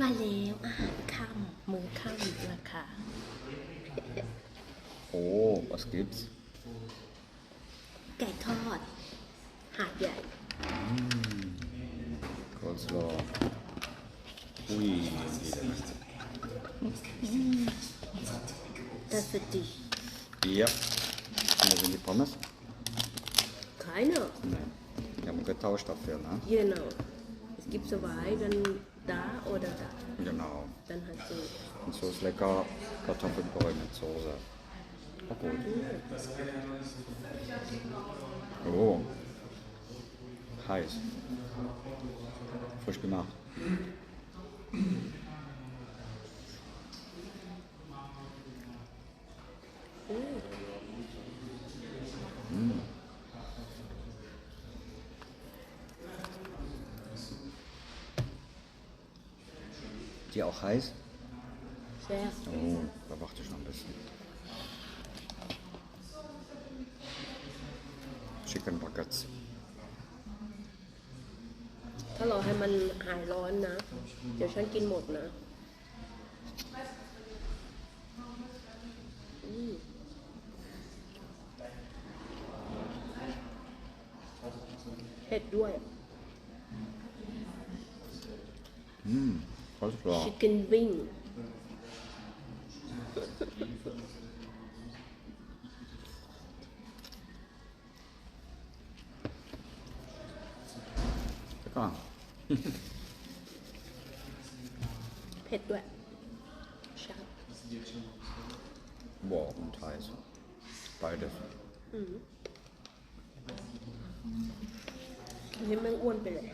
มาแล้วอาหารค่ำมื้อค่ำราคา Oh, was gibt's? ไก่ทอด หาดใหญ่ Coleslaw. Ui, Das ist die Ja. Und da sind die Pommes? keine Nein. Die haben wir getauscht dafür, ne? genau es gibt zwei dann da oder da Genau. dann hast du Und so ist lecker Kartoffelbrei mit Soße. Auch gut. Oh. Heiß. Frisch gemacht. Die auch heiß? แซ่บ Oh, da warte ich noch ein bisschen. Chicken Buckets. ถ้ารอให้มันหายร้อนนะ เดี๋ยวฉันกินหมดนะอืมเผ็ดด้วย Mm, Coleslaw. ชิคเก้นวิง Lecker. เผ็ดด้วยชา Boah, und heiß. Beides. อันนี้แม่งอ้วนไปเลย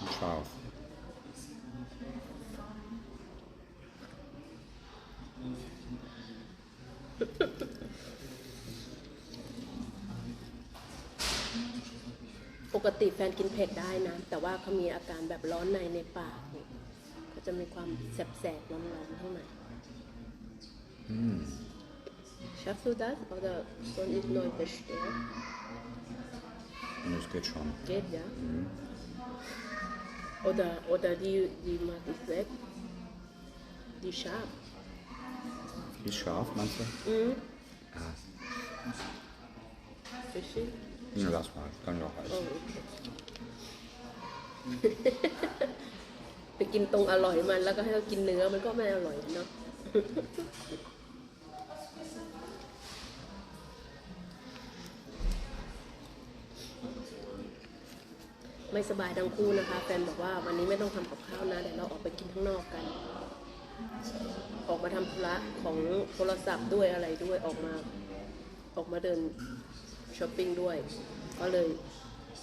Und scharf. ป กติแฟนกินเผ็ดได้นะ แต่ว่าเขามีอาการแบบร้อนในในปากเนี่ยก็จะมีความแสบๆร้อนๆข้างใน Schaffst du das oder soll ich neu bestellen? Und es geht schon. Geht ja? Oder, oder die, die mag ich weg. Die scharf. Die ist scharf, meinst du? Mhm. Ja. Bisschen? Ja, lass mal. Kann ja auch heiß. โอเคไปกินตรงอร่อยมันแล้วก็ให้เขากินเนื้อมันก็ไม่อร่อยเนาะ ไม่สบายทั้งคู่นะคะแฟนบอกว่าวันนี้ไม่ต้องทำกับข้าวนะเดี๋ยวเราออกไปกินข้างนอกกัน ออกมาทำธุระของโทรศัพท์ด้วยอะไรด้วยออกมา ออกมาเดิน ช้อปปิ้งด้วย ก็เลย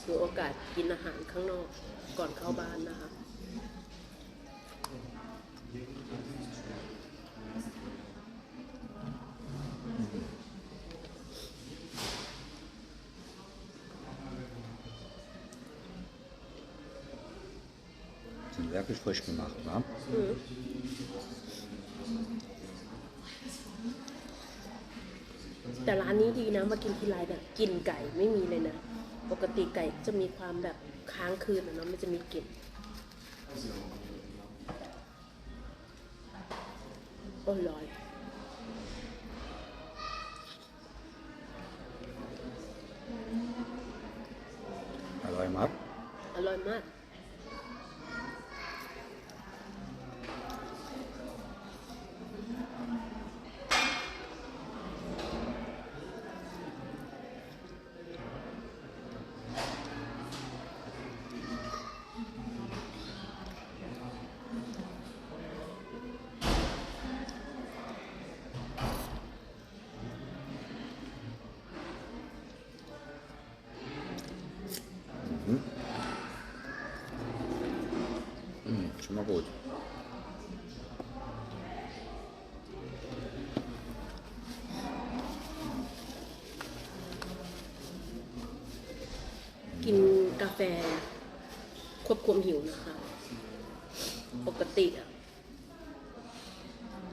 ถือโอกาสกินอาหารข้างนอกก่อนเข้าบ้านนะคะ Sind wirklich frisch gemacht, ne? แต่ร้านนี้ดีนะมากินทีไรแบบกลิ่นไก่ไม่มีเลยนะ ปกติไก่จะมีความแบบค้างคืนอะเนาะมันจะมีกลิ่นโอ้ยร้อย Alloy Map. อร่อยมาก Mm, schon mal gut. กินกาแฟควบคุมหิวนะคะ ปกติอะ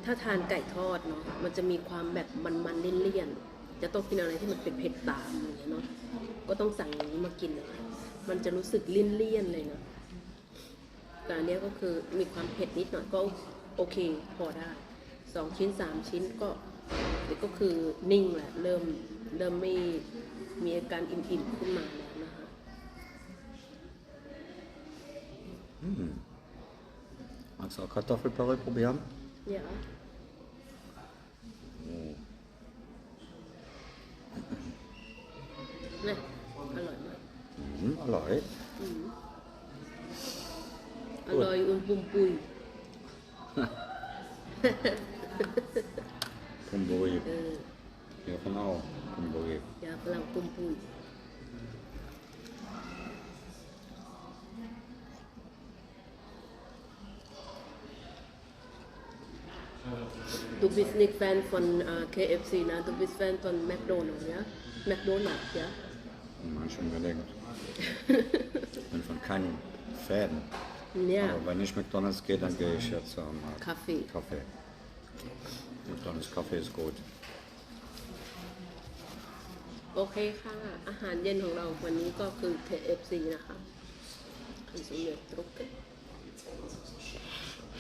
ถ้าทานไก่ทอดเนาะมันจะมีความแบบมันๆเลี่ยนๆจะต้องกินอะไรที่มันเป็นเผ็ดตามอย่างเงี้ยเนาะก็ต้องสั่งอย่างนี้มากินนะคะมันจะรู้สึกเลี่ยนๆเลยนะ แต่อันเนี้ยก็คือมีความเผ็ดนิดหน่อยก็โอเคพอได้สองชิ้นสามชิ้นก็เดี๋ยวก็คือนิ่งแหละเริ่มเริ่มไม่มีอาการอิ่มๆขึ้นมาแล้วนะคะ Magst du auch Kartoffelpüree probieren? เดี๋ยวนะอร่อยมาก Mhm, Alloy. อ ร่อยอุ่นปุ่มปุย Pumburi. เออ Hiervan auch. Pumburi. ยาฝรั่งปุ่มปุย Du bist nicht Fan von äh, KFC, ne? Du bist Fan von McDonald's, ja? McDonald's, ja? Manchmal unbedingt. Ich bin von keinem Fan. Ja. Aber wenn ich McDonalds gehe, dann gehe ich jetzt am äh, Kaffee. Kaffee. McDonalds Kaffee ist gut. โอเคค่ะ อาหารเย็นของเราวันนี้ก็คือ KFC นะคะ Konsumert drucken.